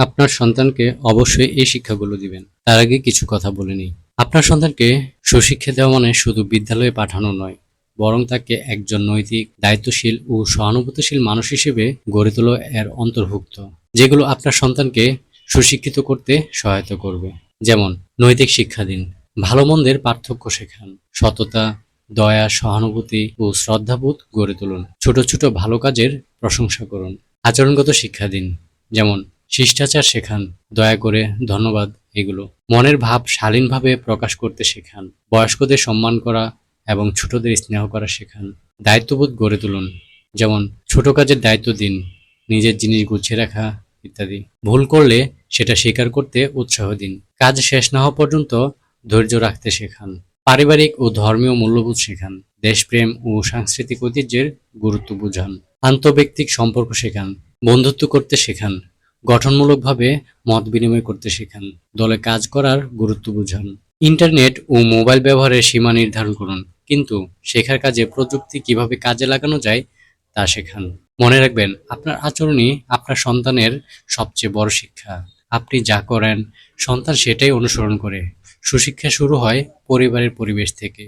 আপনার সন্তানকে অবশ্যই এই শিক্ষাগুলো দিবেন। তার আগে কিছু কথা বলে নিই। আপনার সন্তানকে সুশিক্ষা দেওয়া মানে শুধু বিদ্যালয়ে পাঠানো নয়, বরং তাকে একজন নৈতিক, দায়িত্বশীল ও সহানুভূতিশীল মানুষ হিসেবে গড়ে তোলা এর অন্তর্ভুক্ত, যেগুলো আপনার সন্তানকে সুশিক্ষিত করতে সহায়তা করবে। যেমন, নৈতিক শিক্ষা দিন। ভালো মন্দের পার্থক্য শেখান। সততা, দয়া, সহানুভূতি ও শ্রদ্ধাবোধ গড়ে তুলুন। ছোট ছোট ভালো কাজের প্রশংসা করুন। আচরণগত শিক্ষা দিন। যেমন শিষ্টাচার শেখান। দয়া করে ধন্যবাদ এগুলো। মনের ভাব শালীনভাবে প্রকাশ করতে শেখান। বয়স্কদের সম্মান করা এবং ছোটদের স্নেহ করা শেখান। দায়িত্ববোধ গড়ে তুলুন। যেমন, ছোট কাজের দায়িত্ব দিন, নিজের জিনিস গুছিয়ে রাখা ইত্যাদি। ভুল করলে সেটা স্বীকার করতে উৎসাহ দিন। কাজ শেষ না হওয়া পর্যন্ত ধৈর্য রাখতে শেখান। পারিবারিক ও ধর্মীয় মূল্যবোধ শেখান। দেশপ্রেম ও সাংস্কৃতিক ঐতিহ্যের গুরুত্ব বুঝান। আন্তব্যক্তিক সম্পর্ক শেখান। বন্ধুত্ব করতে শেখান। গঠনমূলকভাবে মত বিনিময় করতে শেখান। দলে কাজ করার গুরুত্ব বুঝান। ইন্টারনেট ও মোবাইল ব্যবহারের সীমা নির্ধারণ করুন, কিন্তু শেখার কাজে প্রযুক্তি কীভাবে কাজে লাগানো যায় তা শেখান। মনে রাখবেন, আপনার আচরণই আপনার সন্তানের সবচেয়ে বড় শিক্ষা। আপনি যা করেন, সন্তান সেটাই অনুসরণ করে। সুশিক্ষা শুরু হয় পরিবারের পরিবেশ থেকে।